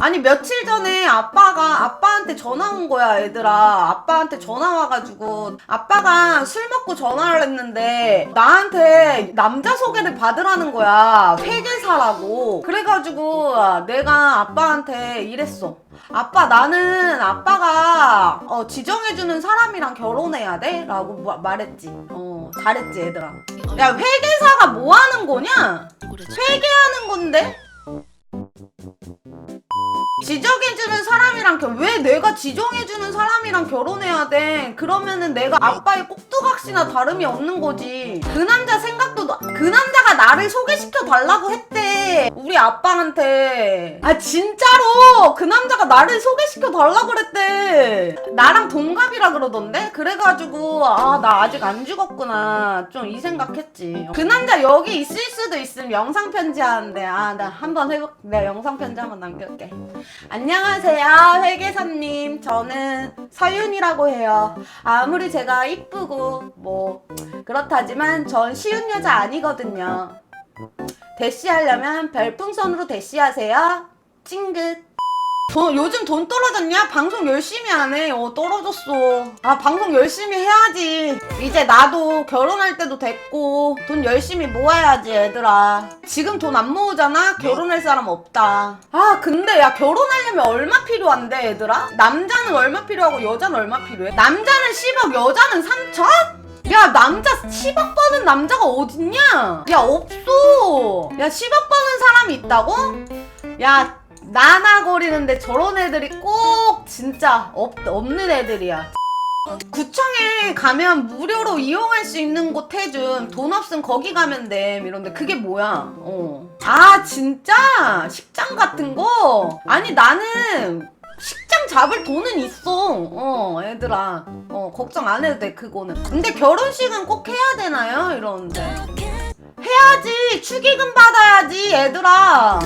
아니 며칠 전에 아빠가 아빠한테 전화 온 거야 얘들아. 아빠한테 전화 와가지고. 아빠가 술 먹고 전화를 했는데 나한테 남자 소개를 받으라는 거야. 회계사라고. 그래가지고 내가 아빠한테 이랬어. 아빠 나는 아빠가 어, 지정해주는 사람이랑 결혼해야 돼? 라고 마- 말했지. 어 잘했지 얘들아. 야 회계사가 뭐 하는 거냐? 회계하는 건데? 지정해주는 사람이랑 겨- 왜 내가 지정해주는 사람이랑 결혼해야 돼? 그러면은 내가 아빠의 꼭두각시나 다름이 없는 거지. 그 남자 생각도 나- 그 남자가 나를 소개시켜 달라고 했대. 우리 아빠한테. 아 진짜로 그 남자가 나를 소개시켜 달라고 그랬대. 나랑 동갑이라 그러던데. 그래가지고 아 나 아직 안 죽었구나. 좀 이 생각했지. 그 남자 여기 있을 수도 있음 영상 편지하는데 아 나 한번 해볼. 내가 영상 편지 한번 남길게. 안녕하세요, 회계사님. 저는 서윤이라고 해요. 아무리 제가 이쁘고, 뭐, 그렇다지만 전 쉬운 여자 아니거든요. 대시하려면 별풍선으로 대시하세요. 찡긋. 돈, 요즘 돈 떨어졌냐? 방송 열심히 하네. 어, 떨어졌어. 아, 방송 열심히 해야지. 이제 나도 결혼할 때도 됐고, 돈 열심히 모아야지, 얘들아. 지금 돈 안 모으잖아? 결혼할 사람 없다. 아, 근데 야, 결혼하려면 얼마 필요한데, 얘들아? 남자는 얼마 필요하고, 여자는 얼마 필요해? 남자는 10억, 여자는 3천? 야 남자 10억 버는 남자가 어딨냐? 야 없어. 야 10억 버는 사람이 있다고? 야 나나거리는데 저런 애들이 꼭 진짜 없, 없는 애들이야. 구청에 가면 무료로 이용할 수 있는 곳 해준 돈 없으면 거기 가면 돼 이런데 그게 뭐야 어. 아 진짜 식장 같은 거 아니 나는 잡을 돈은 있어. 어 얘들아. 어 걱정 안 해도 돼 그거는. 근데 결혼식은 꼭 해야 되나요? 이러는데. 해야지. 축의금 받아야지 얘들아.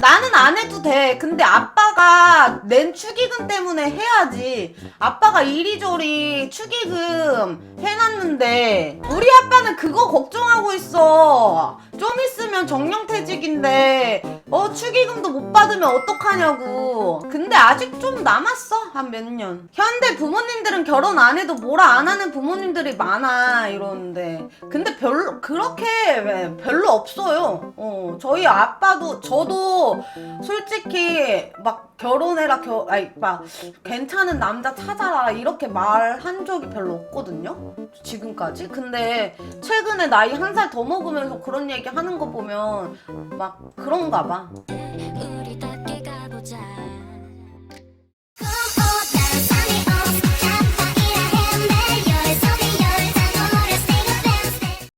나는 안 해도 돼. 근데 아빠가 낸 축의금 때문에 해야지. 아빠가 이리저리 축의금 해놨는데 우리 아빠는 그거 걱정하고 있어. 좀 있으면 정년퇴직인데 어 축의금도 못 받으면 어떡하냐고. 근데 아직 좀 남았어 한 몇 년. 현대 부모님들은 결혼 안 해도 뭐라 안 하는 부모님들이 많아 이러는데 근데 별로 그렇게 왜 별로 없어요. 어 저희 아빠도 저도 솔직히 막 결혼해라 겨 아니 막 괜찮은 남자 찾아라 이렇게 말한 적이 별로 없거든요. 지금까지. 근데 최근에 나이 한 살 더 먹으면서 그런 얘기 이렇게 하는 거 보면 막 그런가 봐.